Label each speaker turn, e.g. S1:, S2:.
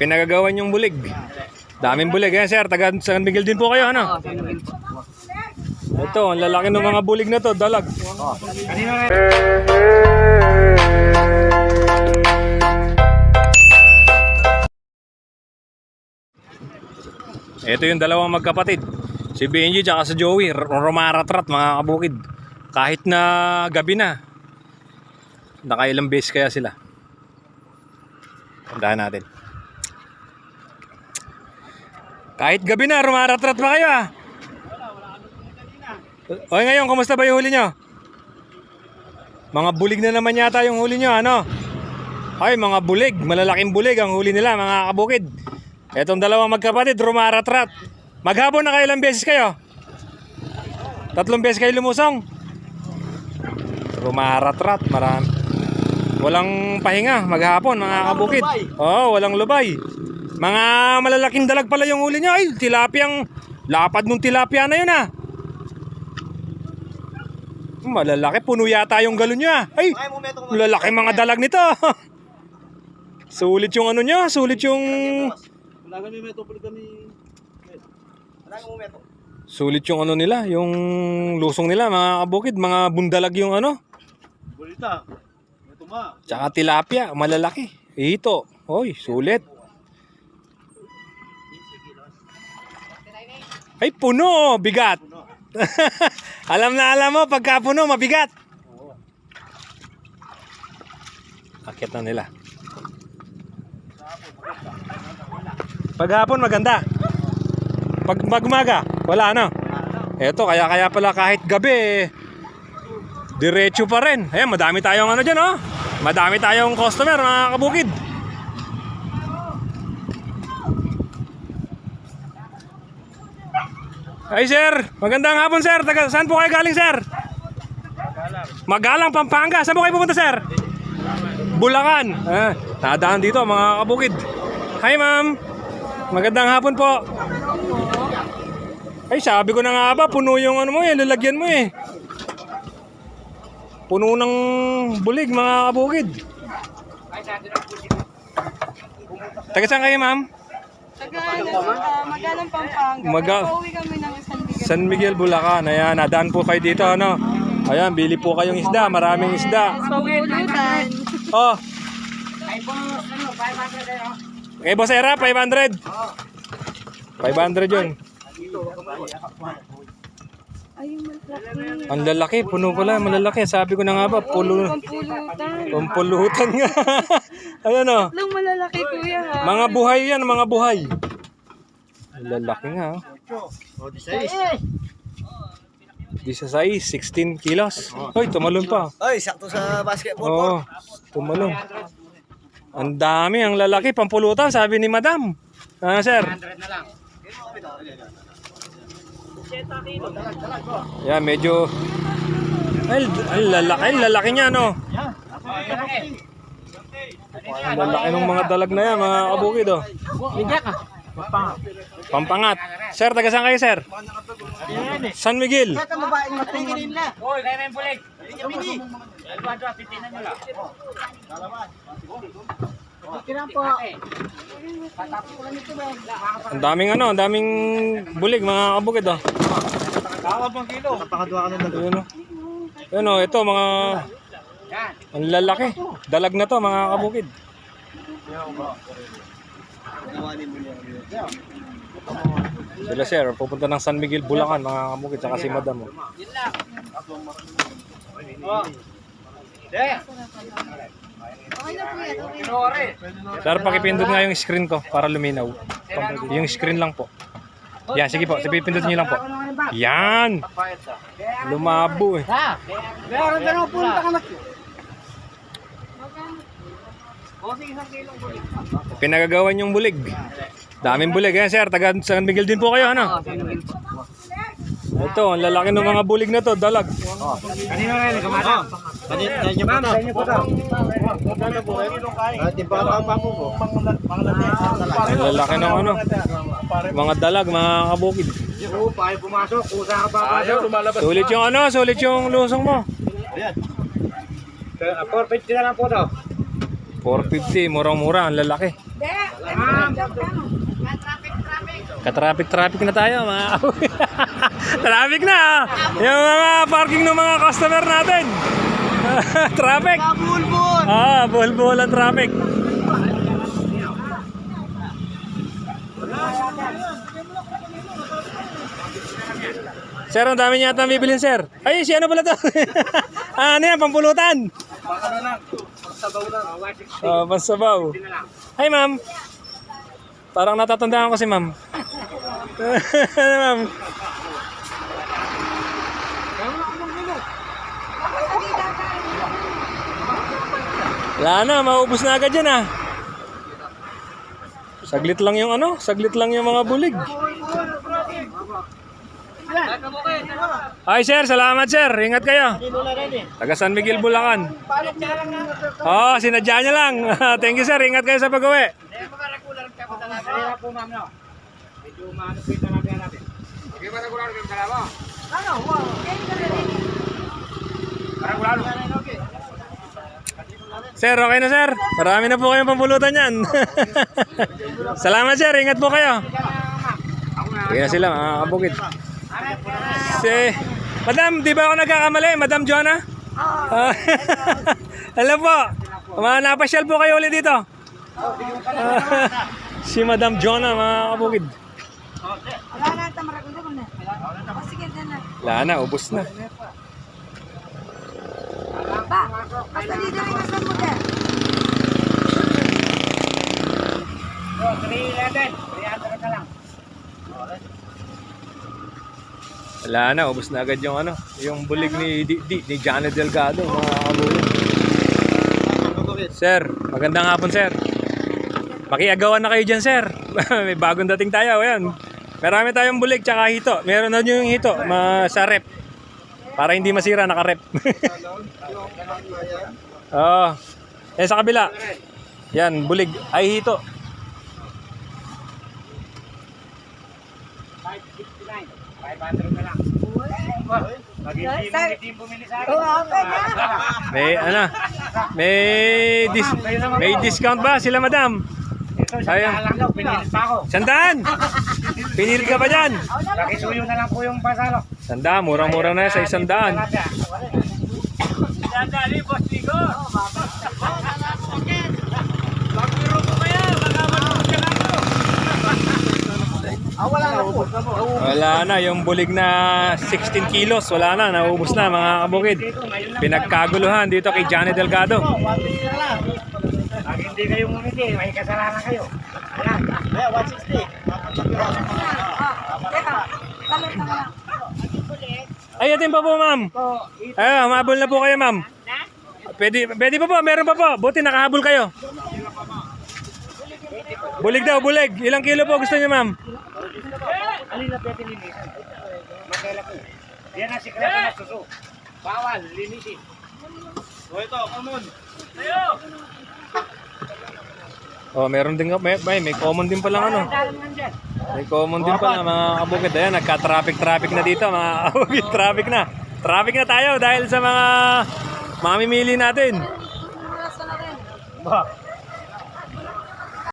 S1: Pinagagawan yung bulig. Daming bulig. Ayan sir, taga San Miguel din po kayo, ano? Ito, ang lalaki ng mga bulig na to, dalag. Ito yung dalawang magkapatid. Si Benji tsaka si Joey, rumaratrat mga kabukid. Kahit na gabi na. Nakailang beses kaya sila. Tandaan natin. Kahit gabi na, rumaratrat pa kayo ah. O ngayon, kumusta ba yung huli nyo? Mga bulig na naman yata yung huli nyo, ano? Ay, mga bulig, malalaking bulig ang huli nila, mga kabukid. Etong dalawang magkapatid, rumaratrat. Maghapon na kayo ilang beses kayo? Tatlong beses kayo lumusong? Rumaratrat, marami. Walang pahinga, maghapon, mga kabukid. Oo, oh, walang lubay. Mga malalaking dalag pala yung huli nyo. Ay, tilapiyang, lapad nung tilapia na yun ah. Malalaki, puno yata yung galon nyo ah. Ay, lalaki mga dalag nito. sulit yung ano nyo, sulit yung... Sulit yung ano nila, yung lusong nila, mga kabukid, mga bundalag yung ano.
S2: Bulita.
S1: Tsaka tilapia, malalaki. Ito, oy, sulit. Ay, puno, bigat. alam na alam mo, pagka puno, mabigat. Akit na nila. Paghapon maganda. Pag magmaga, wala ano. Eto, kaya kaya pala kahit gabi, diretso pa rin. Ayan, madami tayong ano dyan, oh. Madami tayong customer, mga kabukid. Ay, sir. Magandang hapon, sir. Taga, saan po kayo galing, sir? Magalang, Pampanga. Saan po kayo pupunta, sir? Bulacan. Ah, nadaan dito, mga kabukid. Hi, ma'am. Magandang hapon po. Ay, sabi ko na nga ba, puno yung ano mo eh, lalagyan mo eh. Puno ng bulig, mga kabukid. Taga saan kayo, ma'am?
S3: Taga, uh, Magalang Pampanga.
S1: Maga-
S3: Pero pauwi kami ng San Miguel.
S1: Bulacan. Ayan, nadaan po kayo dito, ano? Ayan, bili po kayong isda, maraming isda.
S3: Pagulutan.
S1: Oh. Kay Boss Era, 500. 500 yun.
S3: Ay, yung malaki.
S1: Ang lalaki, puno pala, malalaki. Sabi ko na nga ba, pulo,
S3: Pampulutan.
S1: pampulutan nga. Ayan o.
S3: Lang malalaki kuya ha.
S1: Mga buhay yan, mga buhay. Ang lalaki nga. oh.
S2: O, di sais.
S1: 16, 16 kilos. Hoy, tumalon pa.
S2: Ay, sakto sa basketball.
S1: Oo, tumalon. Ang dami, ang lalaki, pampulutan, sabi ni madam. Ah, sir. Yan, medyo... Ay, ay, lalaki, ay, lalaki niya, no? Ang lalaki ng mga dalag na yan, mga kabukid, oh. Pampangat. Sir, taga saan kayo, sir? San Miguel. Ang daming ano, ang daming bulig, mga kabukid, oh.
S2: Kawal pang kilo. Napakadwa ka ng.
S1: Ayun, oh. Ayun, oh, ito, mga... Ang lalaki. Dalag na to, mga kabukid. Sila sir, pupunta ng San Miguel, Bulacan, mga kabukid, saka si madam. Oh. Sir, pakipindot nga yung screen ko para luminaw. Yung screen lang po. Yan, sige po. Sige, pindot niyo lang po. Yan! Lumabo eh.
S2: Meron ka na punta ka na.
S1: Pinagagawan yung bulig. Daming bulig. Yan, sir. Taga San Miguel din po kayo, ano? Ito, ang lalaki ng mga bulig na to. Dalag.
S2: Kanino rin, kamata? Kanino, po to? Kanino po to? Kanino po kayo? At yung pangalawa po po.
S1: Ang lalaki ng ano. Mga dalag, mga kabukid.
S2: Oo, pa kayo pumasok. Kusa ka papasok. lumalabas.
S1: Sulit yung ano, sulit yung lusong mo.
S2: Ayan. 450 na lang po to.
S1: 450, murang-mura, ang lalaki.
S2: Ma'am,
S1: Katraffic-traffic na tayo mga Traffic na ah. Yung mga parking ng mga customer natin. traffic.
S2: Bulbul!
S1: Ah, buhol-buhol ang traffic. Sir, ang dami niya yata bibilin, sir. Ay, si ano pala to? ah, ano yan, pampulutan.
S2: Ano lang? Sabaw lang.
S1: Oh, pansabaw. Hi, ma'am. Parang natatandaan ko si ma'am. Ano, ma'am? Wala na, maubos na agad yan ah. Saglit lang yung ano, saglit lang yung mga bulig. Hi sir, salamat sir. Ingat kayo. Taga San Miguel, Bulacan. Oh, sinadya niya lang. Thank you sir. Ingat kayo sa pag-uwi. Sir, okay na sir. Marami na po kayong pampulutan yan. Salamat sir. Ingat po kayo. Sige na sila mga kabukid. Si, Madam, di ba ako nagkakamali? Madam Jonah? Oo. Hello po. Mga napasyal po kayo ulit dito. si Madam Jonah, mga kabukid.
S3: Wala na, tamaragundo ko na. O sige, dyan na.
S1: Wala na, ubos na.
S3: Ba, basta dito rin ang mo dyan.
S1: Wala na, ubos na agad yung ano, yung bulig ni di, di, ni Johnny Delgado, mga kabukid. Sir, magandang hapon sir. Makiagawan na kayo dyan sir. May bagong dating tayo, ayan. Marami tayong bulig tsaka hito. Meron na yung hito ma sa rep. Para hindi masira, naka-rep. Oo. eh sa kabila. Yan, bulig. Ay hito. May ano? May dis may discount ba sila madam? Ayun.
S2: Pinilit pa ako.
S1: Sandaan! Pinilit ka ba dyan?
S2: Nakisuyo na lang po yung pasalo.
S1: Sandaan, murang-mura na yan sa isang daan. Wala na, yung bulig na 16 kilos, wala na, naubos na mga kabukid. Pinagkaguluhan dito kay Johnny Delgado.
S2: Pag hindi kayo ngumiti, may kasalanan kayo. Kaya 160.
S3: Teka, talot na lang.
S1: Ay, atin pa po, ma'am. Ay, humabol na po kayo, ma'am. Pwede, pwede pa po, meron pa po. Buti nakahabol kayo. Bulig daw, bulig. Ilang kilo po gusto niyo, ma'am?
S2: Alin na pwede linisin? Magkala ko. Yan ang sikreto ng suso. Bawal, linisin. O ito, common.
S1: Oh, meron din may, may, may common din pala ano. May common din pala mga kabukid. Ayan, nagka-traffic-traffic na dito mga kabukid. Traffic na. Traffic na tayo dahil sa mga mamimili natin.
S2: Ba,